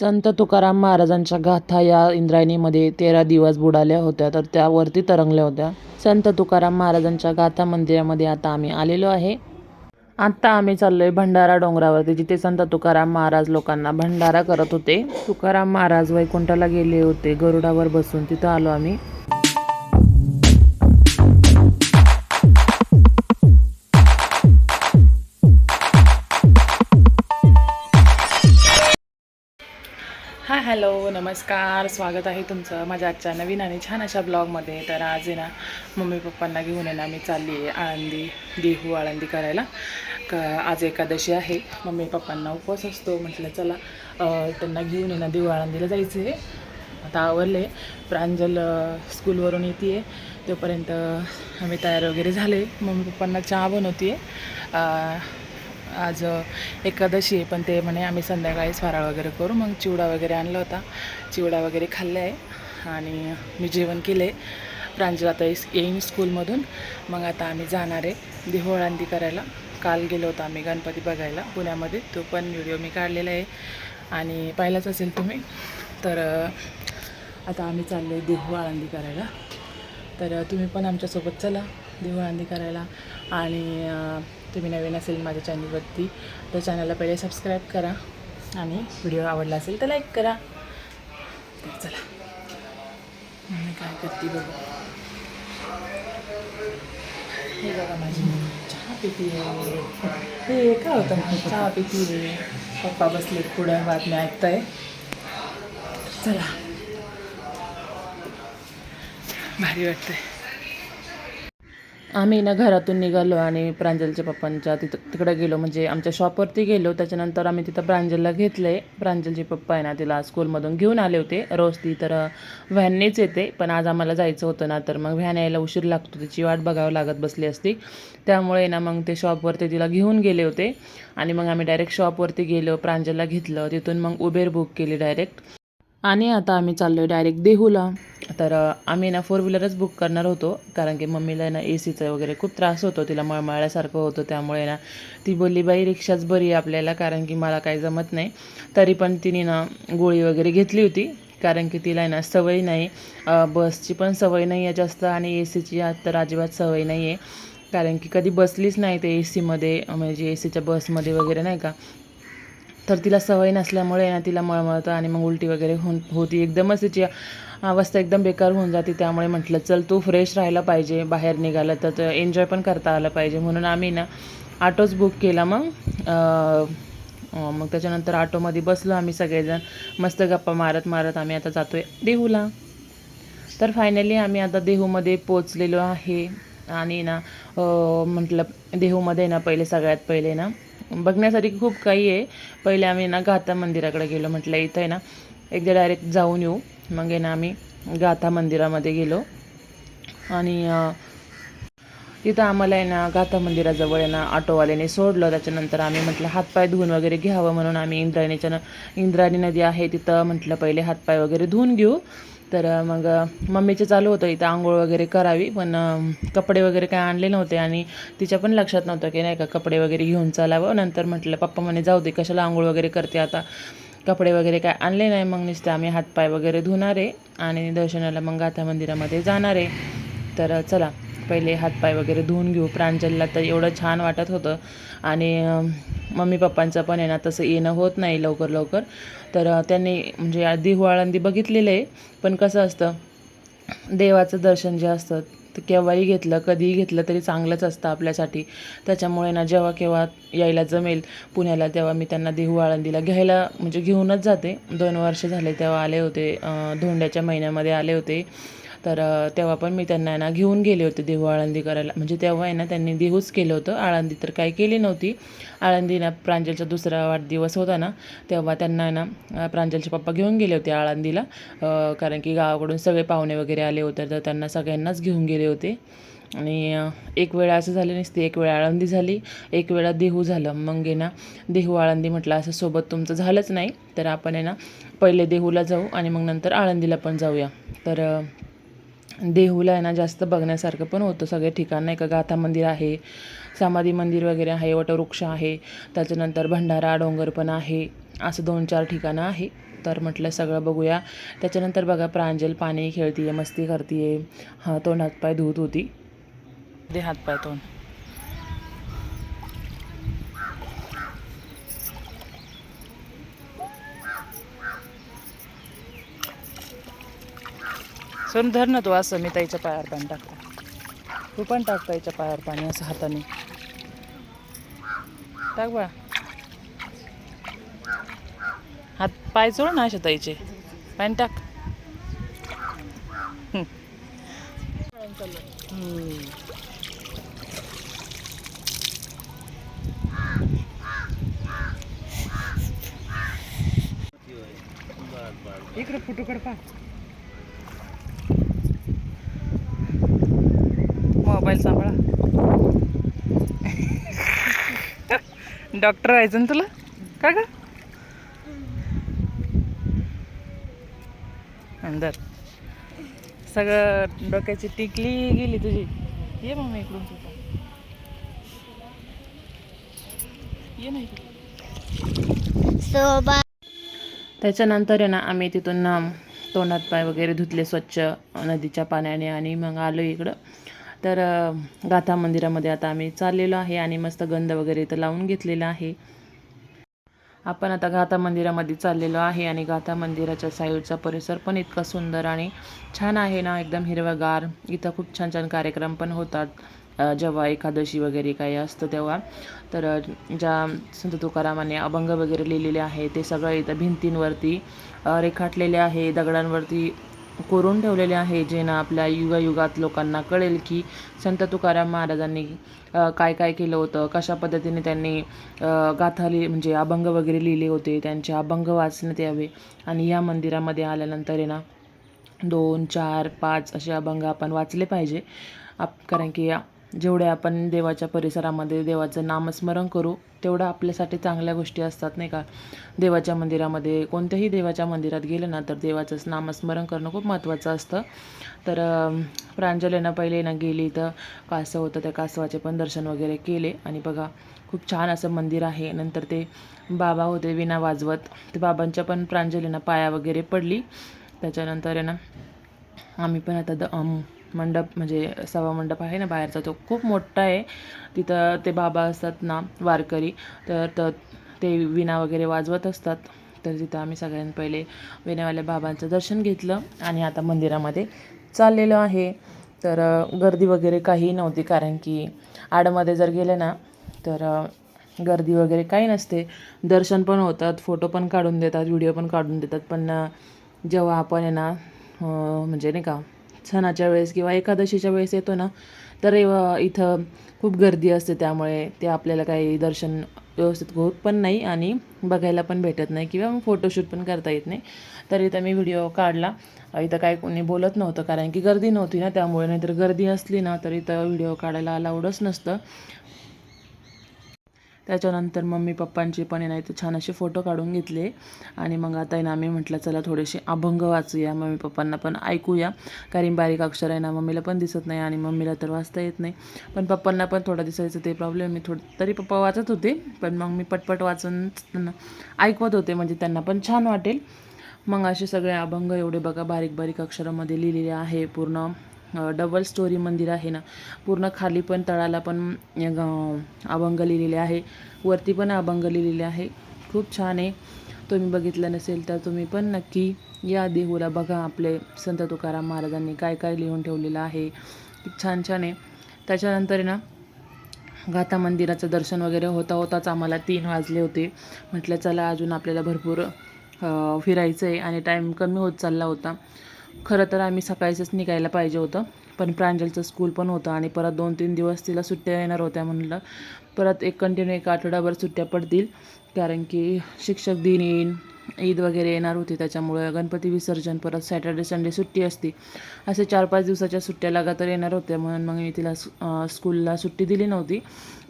संत तुकाराम महाराजांच्या गाथा या इंद्रायणीमध्ये तेरा दिवस बुडाल्या होत्या तर त्यावरती तरंगल्या होत्या. संत तुकाराम महाराजांच्या गाथा मंदिरामध्ये आता आम्ही आलेलो आहे. आत्ता आम्ही चाललोय भंडारा डोंगरावरती जिथे संत तुकाराम महाराज लोकांना भंडारा करत होते. तुकाराम महाराज वैकुंठाला गेले होते गरुडावर बसून. तिथं आलो आम्ही. हॅलो नमस्कार. स्वागत आहे तुमचं माझ्या आजच्या नवीन आणि छान अशा ब्लॉगमध्ये. तर आज आहे ना मम्मी पप्पांना घेऊन आहे ना मी चालली आहे आळंदी देहू आळंदी करायला. क आज एकादशी आहे. मम्मी पप्पांना उपवास असतो. म्हटलं चला त्यांना घेऊन आहे ना देहू आळंदीला जायचं आहे आता आवरले. प्रांजल स्कूलवरून येते आहे तोपर्यंत आम्ही तयार वगैरे झाले. मम्मी पप्पांना चहा बनवते आहे आज एकादशी आहे पण ते म्हणे आम्ही संध्याकाळीच फराळ वगैरे करू. मग चिवडा वगैरे आणला होता. चिवडा वगैरे खाल्ला आहे. आणि मी जेवण केलं. आहे प्रांजल आता येईन स्कूलमधून. मग आता आम्ही जाणार आहे देहोळांदी करायला. काल गेलो होतो आम्ही गणपती बघायला पुण्यामध्ये. तो पण व्हिडिओ मी काढलेला आहे. आणि पाहिलाच असेल तुम्ही. तर आता आम्ही चाललो आहे देहू आळंदी करायला. तर तुम्ही पण आमच्यासोबत चला देहू आळंदी करायला. आणि तुम्ही नवीन असेल माझ्या चॅनलवरती तर चॅनलला पहिले सबस्क्राईब करा आणि व्हिडिओ आवडला असेल तर लाईक करा. तर चला. मी काय करते बघू. हे बघा माझी चहा पिती. आहे हे काय होतं? चहा पिती. आहे पप्पा बसले पुढं बातम्या ऐकताय. चला. भारी वाटतंय. आम्ही ना घरातून निघालो आणि प्रांजलच्या पप्पांच्या तिथं तिकडं गेलो. म्हणजे आमच्या शॉपवरती गेलो. त्याच्यानंतर आम्ही तिथं प्रांजलला घेतलं. आहे प्रांजलचे पप्पा आहे ना तिला स्कूलमधून घेऊन आले होते. रोज ती तर व्हॅननेच येते. पण आज आम्हाला जायचं होतं ना तर मग व्हॅन यायला उशीर लागतो. तिची वाट बघावं लागत बसली असती. त्यामुळे ना मग ते शॉपवरती तिला घेऊन गेले होते. आणि मग आम्ही डायरेक्ट शॉपवरती गेलो. प्रांजलला घेतलं. तिथून मग उबेर बुक केली डायरेक्ट आणि आता आम्ही चाललो आहे डायरेक्ट देहूला. तर आम्ही ना फोर व्हीलरच बुक करणार होतो कारण की मम्मीला ना ए सीचा वगैरे खूप त्रास होतो तिला मळमळल्यासारखं होतं त्यामुळे ना ती बोलली बाई रिक्षाच बरी आहे आपल्याला कारण की मला काही जमत नाही. तरी पण तिने ना गोळी वगैरे घेतली होती कारण की तिला आहे ना सवय नाही बसची पण सवय नाही आहे जास्त आणि ए सीची तर अजिबात सवय नाही आहे कारण की कधी बसलीच नाही ते ए सीमध्ये म्हणजे ए सीच्या बसमध्ये वगैरे नाही का? तर तिला सवय नसल्यामुळे ना तिला मळमळतं आणि मग उलटी वगैरे होऊन होती. एकदमच तिची अवस्था एकदम बेकार होऊन जाते. त्यामुळे म्हटलं चल तू फ्रेश राहायला पाहिजे बाहेर निघालं तर एन्जॉय पण करता आलं पाहिजे. म्हणून आम्ही ना ऑटोच बुक केला मग. मग त्याच्यानंतर ऑटोमध्ये बसलो आम्ही सगळेजण. मस्त गप्पा मारत मारत आम्ही आता जातो आहे देहूला. तर फायनली आम्ही आता देहूमध्ये पोचलेलो आहे. आणि ना म्हटलं देहूमध्ये ना पहिले सगळ्यात पहिले ना बघण्यासाठी खूप काही आहे. पहिले आम्ही ना गाथा मंदिराकडे गेलो म्हटलं इथं आहे ना एकदा डायरेक्ट जाऊन येऊ. मग आहे ना आम्ही गाथा मंदिरामध्ये गेलो. आणि तिथं आम्हाला आहे ना गाथा मंदिराजवळ आहे ना ऑटोवाल्याने सोडलं. त्याच्यानंतर आम्ही म्हटलं हातपाय धुवून वगैरे घ्यावं म्हणून आम्ही इंद्रायणीच्या न इंद्रायणी नदी आहे तिथं म्हटलं पहिले हातपाय वगैरे धुवून घेऊ. तर मग मम्मीचं चालू होतं इथं आंघोळ वगैरे करावी पण कपडे वगैरे काय आणले नव्हते आणि तिच्या पण लक्षात नव्हतं की नाही का कपडे वगैरे घेऊन चालावं. नंतर म्हटलं पप्पा म्हणे जाऊ दे कशाला आंघोळ वगैरे करते आता? कपडे वगैरे काय आणले नाही मग नुसते आम्ही हातपाय वगैरे धुणार आहे आणि दर्शनाला मग गाथा मंदिरामध्ये जाणार आहे. तर चला. पहिले हातपाय वगैरे धुवून घेऊ. प्रांजलला तर एवढं छान वाटत होतं. आणि मम्मी पप्पांचं पण आहे ना तसं येणं होत नाही लवकर लवकर. तर त्यांनी म्हणजे आधी आळंदी बघितलेलं आहे. पण कसं असतं देवाचं दर्शन जे असतं तर केव्हाही घेतलं कधीही घेतलं तरी चांगलंच असतं आपल्यासाठी. त्याच्यामुळे ना जेव्हा केव्हा यायला जमेल पुण्याला तेव्हा मी त्यांना देहू आळंदीला घ्यायला म्हणजे घेऊनच जाते. दोन वर्ष झाले तेव्हा आले होते धोंड्याच्या महिन्यामध्ये आले होते. तर तेव्हा पण मी त्यांना आहे ना घेऊन गेले होते देहू आळंदी करायला. म्हणजे तेव्हा आहे ना त्यांनी देहूच केलं होतं. आळंदी तर काही केली नव्हती. आळंदी ना प्रांजलचा दुसरा वाढदिवस होता ना तेव्हा त्यांना आहे ना प्रांजलचे पप्पा घेऊन गेले होते आळंदीला. कारण की गावाकडून सगळे पाहुणे वगैरे आले होते तर त्यांना सगळ्यांनाच घेऊन गेले होते. आणि एक वेळा असं झालं नसते एक वेळा आळंदी झाली एक वेळा देहू झालं. मग आहे ना देहू आळंदी म्हटलं असं सोबत तुमचं झालंच नाही. तर आपण आहे ना पहिले देहूला जाऊ आणि मग नंतर आळंदीला पण जाऊया. तर देहूला आहे ना जास्त बघण्यासारखं पण होतं सगळे ठिकाण. नाही का गाथा मंदिर आहे समाधी मंदिर वगैरे आहे वटवृक्ष आहे त्याच्यानंतर भंडारा डोंगर पण आहे असं दोन चार ठिकाणं आहे. तर म्हटलं सगळं बघूया. त्याच्यानंतर बघा प्रांजल पाणी आहे मस्ती करते आहे हा तोंड हातपाय धुत होती. दे हातपाय तोंड. सोन धर ना तू असं मी ताईच्या पायावर पाणी टाकतो. तू पण टाक ताईच्या पायावर पाणी असं हाताने. टाक बा हात पाय चोळ ना अशा ताईचे. पाणी टाक. इकडे फोटो काढ पा डॉक्टर व्हायचं ना तुला? का ग? अंदर सगळं डोक्याची टिकली गेली तुझी. ये मग इकडून तुझा. ये ना इकडे. सोबा त्याच्यानंतर आहे ना आम्ही तिथून तोंडात पाय वगैरे धुतले स्वच्छ नदीच्या पाण्याने आणि मग आलो इकडं. तर गाथा मंदिरामध्ये आता आम्ही चाललेलो आहे आणि मस्त गंध वगैरे इथं लावून घेतलेला आहे. आपण आता गाथा मंदिरामध्ये चाललेलो आहे आणि गाथा मंदिराच्या साईडचा परिसर पण इतका सुंदर आणि छान आहे ना एकदम हिरवागार. इथं खूप छान छान कार्यक्रम पण होतात. जेव्हा एकादशी वगैरे काही असतं तेव्हा. तर ज्या संत तुकारामाने अभंग वगैरे लिहिलेले आहे ते सगळं इथं भिंतींवरती रेखाटलेले आहे दगडांवरती कोरून ठेवलेले आहे जे ना आपल्या युगायुगात लोकांना कळेल की संत तुकाराम महाराजांनी काय काय केलं होतं कशा पद्धतीने त्यांनी गाथा लिहि म्हणजे अभंग वगैरे लिहिले होते त्यांचे अभंग वाचण्यात यावे. आणि या मंदिरामध्ये आल्यानंतर आहे ना दोन चार पाच असे अभंग आपण वाचले पाहिजे. आप कारण की या- जेवढे आपण देवाच्या परिसरामध्ये देवाचं नामस्मरण करू तेवढं आपल्यासाठी चांगल्या गोष्टी असतात नाही का? देवाच्या मंदिरामध्ये कोणत्याही देवाच्या मंदिरात गेलं ना तर देवाचंच नामस्मरण करणं खूप महत्त्वाचं असतं. तर प्रांजलीनं पहिले ना गेली तर कासव होतं त्या कासवाचे पण दर्शन वगैरे केले. आणि बघा खूप छान असं मंदिर आहे. नंतर ते बाबा होते विना वाजवत. ते बाबांच्या पण प्रांजलीनं पाया वगैरे पडली. त्याच्यानंतर आहे ना आम्ही पण आता द मंडप म्हणजे सवा मंडप आहे ना बाहेरचा तो खूप मोठा आहे. तिथं ते बाबा असतात ना वारकरी तर तर ते विणा वगैरे वाजवत असतात. तर तिथं आम्ही सगळ्यात पहिले विण्यावाल्या बाबांचं दर्शन घेतलं आणि आता मंदिरामध्ये चाललेलो आहे. तर गर्दी वगैरे काही नव्हती कारण की आडमध्ये जर गेले ना तर गर्दी वगैरे काही नसते. दर्शन पण होतात फोटो पण काढून देतात व्हिडिओ पण काढून देतात पण जेव्हा आपण आहे ना म्हणजे नाही का सणाच्या वेळेस किंवा एकादशीच्या वेळेस येतो ना तर इथं खूप गर्दी असते त्यामुळे ते आपल्याला काही दर्शन व्यवस्थित होत पण नाही आणि बघायला पण भेटत नाही किंवा मग फोटोशूट पण करता येत नाही. तर इथं मी व्हिडिओ काढला. इथं काय कोणी बोलत नव्हतं कारण की गर्दी नव्हती ना त्यामुळे नाहीतर गर्दी असली ना तर इथं व्हिडिओ काढायला अलाउडच नसतं. त्याच्यानंतर मम्मी पप्पांचे पण आहे ना इथं छान असे फोटो काढून घेतले. आणि मग आता आहे ना आम्ही म्हटलं चला थोडेसे अभंग वाचूया. मम्मी पप्पांना पण ऐकूया. कारण बारीक अक्षर आहे ना मम्मीला पण दिसत नाही आणि मम्मीला तर वाचता येत नाही. पण पप्पांना पण थोडं दिसायचं ते प्रॉब्लेम मी थोडं तरी पप्पा वाचत होते पण मग मी पटपट वाचून त्यांना ऐकवत होते. म्हणजे त्यांना पण छान वाटेल. मग असे सगळे अभंग एवढे बघा बारीक बारीक अक्षरामध्ये लिहिलेले आहे पूर्ण. डबल स्टोरी मंदिर आहे ना. पूर्ण खाली पण तळाला पण अभंग लिहिलेले आहे. वरती पण अभंग लिहिलेले आहे. खूप छान आहे. तुम्ही बघितलं नसेल तर तुम्ही पण नक्की या देहूला बघा आपले संत तुकाराम महाराजांनी काय काय लिहून ठेवलेलं आहे. छान छान आहे. त्याच्यानंतर ना गाथा मंदिराचं दर्शन वगैरे होता होताच आम्हाला तीन वाजले होते. म्हटलं चला अजून आपल्याला भरपूर फिरायचं आहे आणि टाईम कमी होत चालला होता. खरं तर आम्ही सकाळीच निघायला पाहिजे होतं. पण प्रांजलचं स्कूल पण होतं आणि परत दोन तीन दिवस तिला सुट्ट्या येणार होत्या म्हणलं. परत एक कंटिन्यू एक आठवडाभर सुट्ट्या पडतील. कारण की शिक्षक दिन येईन ईद वगैरे येणार होती. त्याच्यामुळे गणपती विसर्जन परत सॅटर्डे संडे सुट्टी असते. असे चार पाच दिवसाच्या सुट्ट्या लगातार येणार होत्या. म्हणून मग मी तिला स्कूलला सुट्टी दिली नव्हती.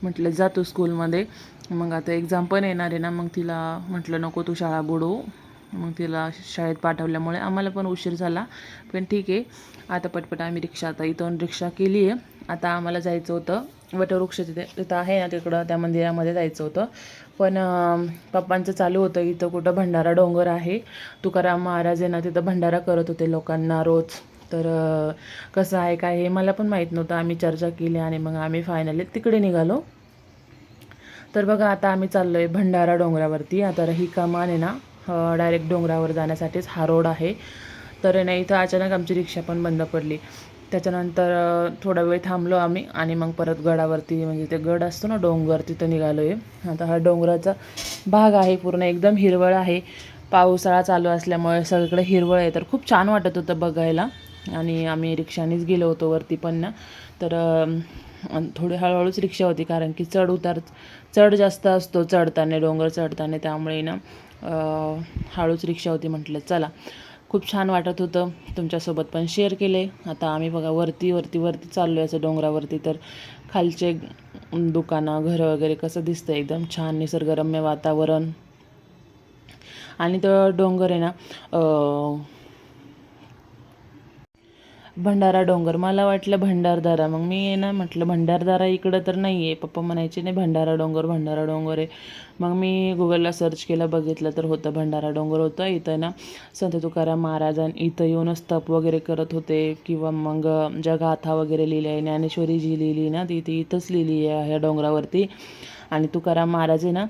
म्हटलं जातो स्कूलमध्ये मग आता एक्झाम पण येणार आहे ना. मग तिला म्हटलं नको तू शाळा बुडवू. मग तिला शाळेत पाठवल्यामुळे आम्हाला पण उशीर झाला. पण ठीक आहे. आता पटपट आम्ही रिक्षा आता इथून रिक्षा केली आहे. आता आम्हाला जायचं होतं. वटवृक्ष तिथे तिथं आहे ना तिकडं त्या मंदिरामध्ये जायचं होतं. पण पप्पांचं चालू होतं. इथं कुठं भंडारा डोंगर आहे. तुकाराम महाराज आहे ना तिथं भंडारा करत होते लोकांना रोज. तर कसं आहे काय हे मला पण माहीत नव्हतं. आम्ही चर्चा केली आणि मग आम्ही फायनली तिकडे निघालो. तर बघा आता आम्ही चाललो आहे भंडारा डोंगरावरती. आता ही कमान आहे ना डायरेक्ट डोंगरावर जाण्यासाठीच हा रोड आहे. तर नाही ना इथं अचानक आमची रिक्षा पण बंद पडली. त्याच्यानंतर थोडा वेळ थांबलो आम्ही आणि मग परत गडावरती म्हणजे ते गड असतो ना डोंगर तिथं निघालो आहे आता हा डोंगराचा भाग आहे पूर्ण एकदम हिरवळ आहे. पावसाळा चालू असल्यामुळे सगळीकडे हिरवळ आहे. तर खूप छान वाटत होतं बघायला. आणि आम्ही रिक्षानेच गेलो होतो वरती पण ना. तर थोडी हळूहळूच रिक्षा होती कारण की चढ उतार चढ जास्त असतो चढताना डोंगर चढताना. त्यामुळे ना हळूच रिक्षा होती म्हटलं चला. खूप छान वाटत होतं. तुमच्यासोबत पण शेअर केले. आता आम्ही बघा वरती वरती वरती चाललो आहे असं डोंगरावरती. तर खालचे दुकानं घरं वगैरे कसं दिसतं एकदम छान निसर्गरम्य वातावरण. आणि तो डोंगर आहे ना भंडारा डोंगर. मला वाटलं भंडारदारा. मग मी आहे ना म्हटलं भंडारदारा इकडं तर नाही आहे पप्पा म्हणायचे नाही भंडारा डोंगर भंडारा डोंगर आहे. मग मी गुगलला सर्च केलं बघितलं तर होतं भंडारा डोंगर होतं. इथं ना संत तुकाराम महाराजां इथं येऊनच तप वगैरे करत होते. किंवा मग ज्या गाथा वगैरे लिहिल्या आहे ज्ञानेश्वरी जी लिहिली ना ती ती इथंच लिहिली आहे ह्या डोंगरावरती. आणि तुकाराम महाराज आहे ना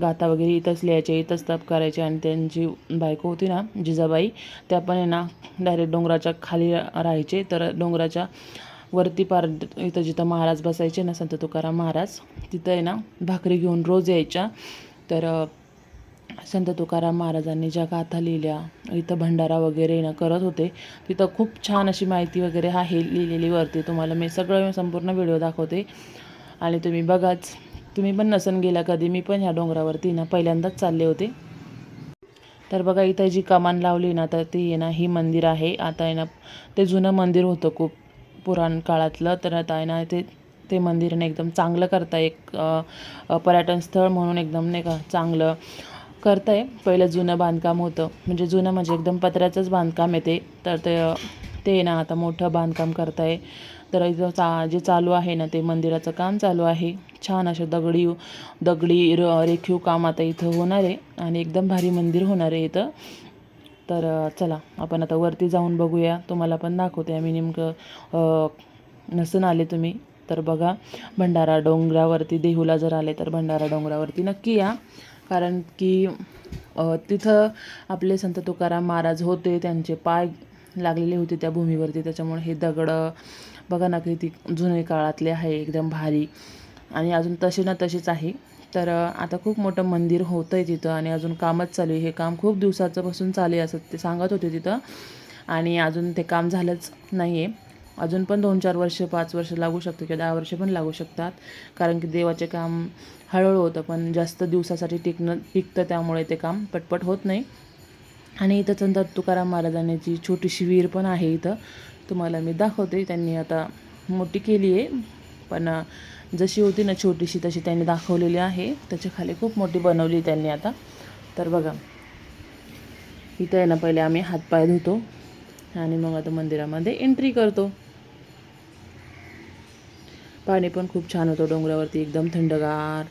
गाथा वगैरे इथंच लिहायचे इथंच तप करायचे आणि त्यांची बायको होती ना जिजाबाई त्या पण आहे ना डायरेक्ट डोंगराच्या खाली राहायचे. तर डोंगराच्या वरती पार इथं जिथं महाराज बसायचे ना संत तुकाराम महाराज तिथं आहे ना भाकरी घेऊन रोज यायच्या. तर संत तुकाराम महाराजांनी ज्या गाथा लिहिल्या इथं भंडारा वगैरे ना करत होते तिथं खूप छान अशी माहिती वगैरे आहे लिहिलेली वरती. तुम्हाला मी सगळं संपूर्ण व्हिडिओ दाखवते. आणि तुम्ही बघाच तुम्ही पण नसन गेला कधी मी पण ह्या डोंगरावरती ना पहिल्यांदाच चालले होते. तर बघा इथं जी कमान लावली ना तर ती ना ही मंदिर आहे. आता आहे ना ते जुनं मंदिर होतं खूप पुराण काळातलं. तर आता आहे ना ते ते मंदिर ना एकदम चांगलं करताय एक पर्यटन स्थळ म्हणून एकदम नाही का चांगलं करताय. पहिलं जुनं बांधकाम होतं. म्हणजे जुनं म्हणजे एकदम पत्र्याचंच बांधकाम येते तर ते ते ना आता मोठं बांधकाम करताय. तर इथं चा जे चालू आहे ना ते मंदिराचं काम चालू आहे. छान अशा दगडी दगडी र रेखीव काम आता इथं होणार आहे आणि एकदम भारी मंदिर होणार आहे इथं. तर चला आपण आता वरती जाऊन बघूया. तुम्हाला पण दाखवते आम्ही नेमकं नसून आले तुम्ही. तर बघा भंडारा डोंगरावरती देहूला जर आले तर भंडारा डोंगरावरती नक्की या. कारण की तिथं आपले संत तुकाराम महाराज होते त्यांचे पाय लागलेले होते त्या भूमीवरती. त्याच्यामुळे हे दगडं बघा ना किती जुने काळातले आहे एकदम भारी. आणि अजून तसे ना तसेच आहे. तर आता खूप मोठं मंदिर होतं आहे तिथं आणि अजून कामच चालू आहे. हे काम खूप दिवसाचंपासून चालू आहे असं ते सांगत होते तिथं. आणि अजून ते काम झालंच नाही आहे अजून पण दोन चार वर्ष पाच वर्ष लागू शकतं किंवा दहा वर्ष पण लागू शकतात. कारण की देवाचे काम हळूहळू होतं पण जास्त दिवसासाठी टिकणं टिकतं त्यामुळे ते काम पटपट होत नाही. आणि इथं संत तुकाराम महाराजांची छोटीशी विहीर पण आहे इथं. तुम्हाला मी दाखवते. त्यांनी आता मोठी केली आहे. पण जशी होती ना छोटीशी तशी त्यांनी दाखवलेली आहे. त्याच्याखाली खूप मोठी बनवली त्यांनी आता. तर बघा इथं आहे ना पहिले आम्ही हातपाय धुतो आणि मग आता मंदिरामध्ये एंट्री करतो. पाणी पण खूप छान होतं डोंगरावरती एकदम थंडगार.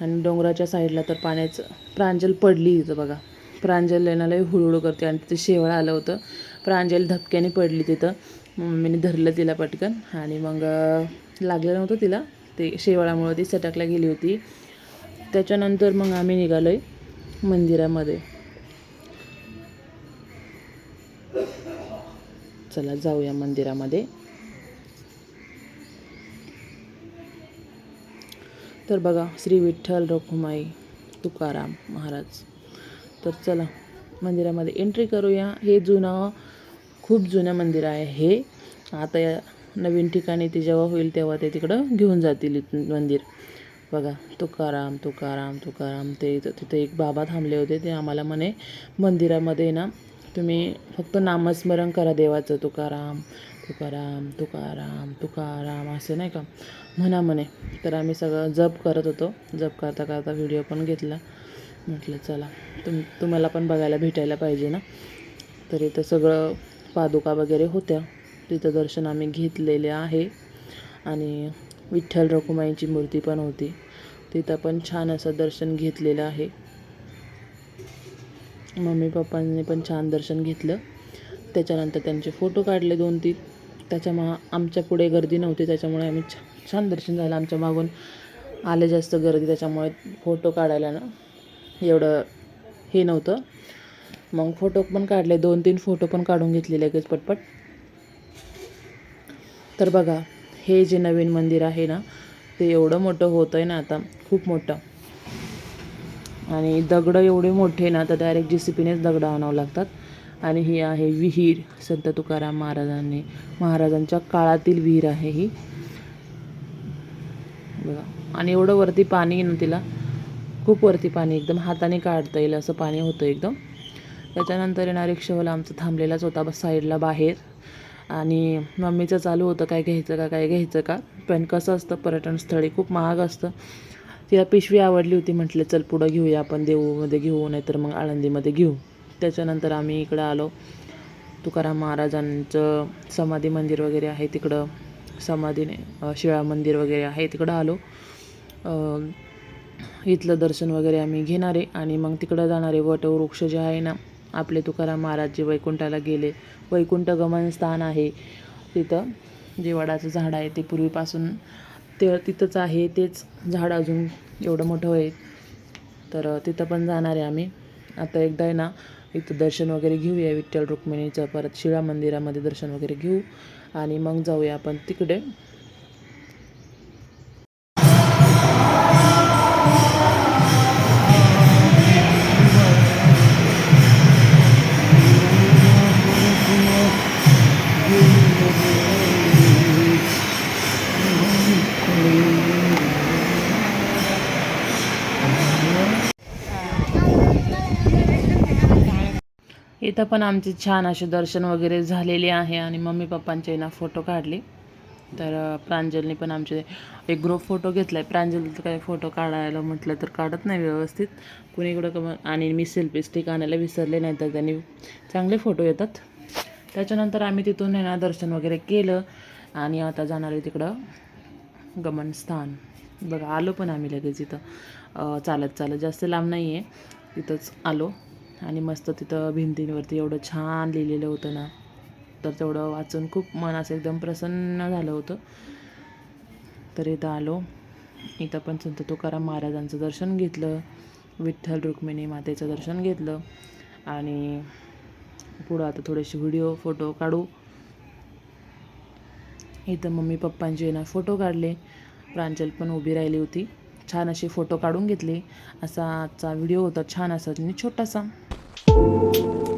आणि डोंगराच्या साईडला तर पाण्याचं प्रांजल पडली इथं बघा. प्रांजल आहे लय हुळहुळ करते आणि तिथे शेवळ आलं होतं. प्रांजल धपक्याने पडली तिथं. मम्मीने धरलं तिला पटकन आणि मग लागलं नव्हतं तिला. ते शेवाळामुळं ती सटकला गेली होती. त्याच्यानंतर मग आम्ही निघालो आहे मंदिरामध्ये. चला जाऊया मंदिरामध्ये. तर बघा श्री विठ्ठल रखुमाई तुकाराम महाराज. तर चला मंदिरामध्ये एंट्री करूया. हे जुनं खूप जुनं मंदिर आहे हे. आता या नवीन ठिकाणी ते जेव्हा होईल तेव्हा ते तिकडं घेऊन जातील इथून मंदिर. बघा तुकाराम तुकाराम तुकाराम ते इथं तिथे एक बाबा थांबले होते. ते आम्हाला म्हणे मंदिरामध्ये ना तुम्ही फक्त नामस्मरण करा देवाचं. तुकाराम तुकाराम तुकाराम तुकाराम असं नाही का? म्हणा म्हणे. तर आम्ही सगळं जप करत होतो. जप करता करता व्हिडिओ पण घेतला. म्हटलं चला तुम तुम्हाला पण बघायला भेटायला पाहिजे ना? तर इथं सगळं पादुका वगैरे होत्या. तिथं दर्शन आम्ही घेतलेले आहे. आणि विठ्ठल रखुमाईची मूर्ती पण होती. तिथं पण छान असं दर्शन घेतलेलं आहे. मम्मी पप्पांनी पण छान दर्शन घेतलं. त्याच्यानंतर त्यांचे फोटो काढले दोन तीन. त्याच्यामुळं आमच्या पुढे गर्दी नव्हती. त्याच्यामुळे आम्ही छा- छान दर्शन झालं. आमच्या मागून आले जास्त गर्दी. त्याच्यामुळे फोटो काढायला ना एवढं हे नव्हतं. मग फोटो पण काढले दोन तीन फोटो पण काढून घेतले लगेच पटपट. तर बघा हे जे नवीन मंदिर आहे ना ते एवढं मोठं होतं आहे ना आता खूप मोठं. आणि दगडं एवढे मोठे ना तर डायरेक्ट जी सी पीनेच दगडं आणावं लागतात. आणि ही आहे विहीर संत तुकाराम महाराजांनी महाराजांच्या काळातील विहीर आहे ही. बघा आणि एवढं वरती पाणी आहे ना तिला खूप वरती पाणी एकदम हाताने काढता येईल असं पाणी होतं एकदम. त्याच्यानंतर येणार रिक्षावाला आमचं थांबलेलाच होता बस साईडला बाहेर. आणि मम्मीचं चालू होतं काय घ्यायचं का काय घ्यायचं का. पण कसं असतं पर्यटन स्थळी खूप महाग असतं. तिला पिशवी आवडली होती म्हटलं चल पुढं घेऊया आपण देऊमध्ये घेऊ नाहीतर मग आळंदीमध्ये घेऊ. त्याच्यानंतर आम्ही इकडं आलो. तुकाराम महाराजांचं समाधी मंदिर वगैरे आहे तिकडं. समाधीने शिळा मंदिर वगैरे आहे तिकडं आलो. इथलं दर्शन वगैरे आम्ही घेणारे आणि मग तिकडं जाणारे वटवृक्ष जे आहे ना आपले तुकाराम महाराज जे वैकुंठाला गेले. वैकुंठ गमन स्थान आहे. तिथं जे वडाचं झाड आहे. ते पूर्वीपासून ते तिथंच आहे. तेच झाड अजून एवढं मोठं होईल. तर तिथं पण जाणार आहे आम्ही. आता एकदा आहे ना इथं दर्शन वगैरे घेऊया विठ्ठल रुक्मिणीचं. परत शिळा मंदिरामध्ये दर्शन वगैरे घेऊ. आणि मग जाऊया आपण तिकडे. इथं पण आमचे छान असे दर्शन वगैरे झालेले आहे आणि मम्मी पप्पांचे ना फोटो काढले. तर प्रांजलने पण आमचे एक ग्रुप फोटो घेतला आहे प्रांजलचं काही फोटो काढायला म्हटलं तर काढत नाही व्यवस्थित. कुणी इकडं कम आणि मी सेल्फी स्टिक आणायला विसरले नाही तर त्यांनी चांगले फोटो येतात. त्याच्यानंतर आम्ही तिथून आहे ना दर्शन वगैरे केलं आणि आता जाणार आहे तिकडं गमनस्थान. बघा आलो पण आम्ही लगेच इथं. चालत चालत. जास्त लांब नाही आहे तिथंच आलो. आणि मस्त तिथं भिंतींवरती एवढं छान लिहिलेलं होतं ना. तर तेवढं वाचून खूप मन असं एकदम प्रसन्न झालं होतं. तर इथं आलो. इथं पण संत तुकाराम महाराजांचं दर्शन घेतलं. विठ्ठल रुक्मिणी मातेचं दर्शन घेतलं. आणि पुढं आता थोडेसे व्हिडिओ फोटो काढू. इथं मम्मी पप्पांचे ना फोटो काढले. प्रांजल पण उभी राहिली होती. छान असे फोटो काढून घेतले. असा आजचा व्हिडिओ होता. छान असा आणि छोटासा. Thank you.